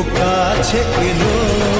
ও কাছে এলো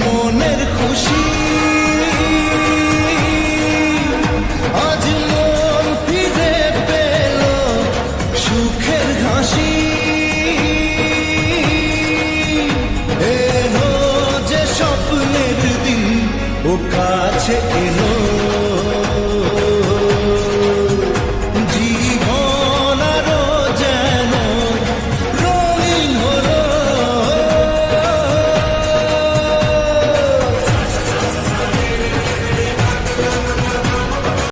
মনের খুশি। আজ মন ফিরে পেল সুখের ঘাসি এলো যে স্বপ্নের দিন ও কাছে এলো।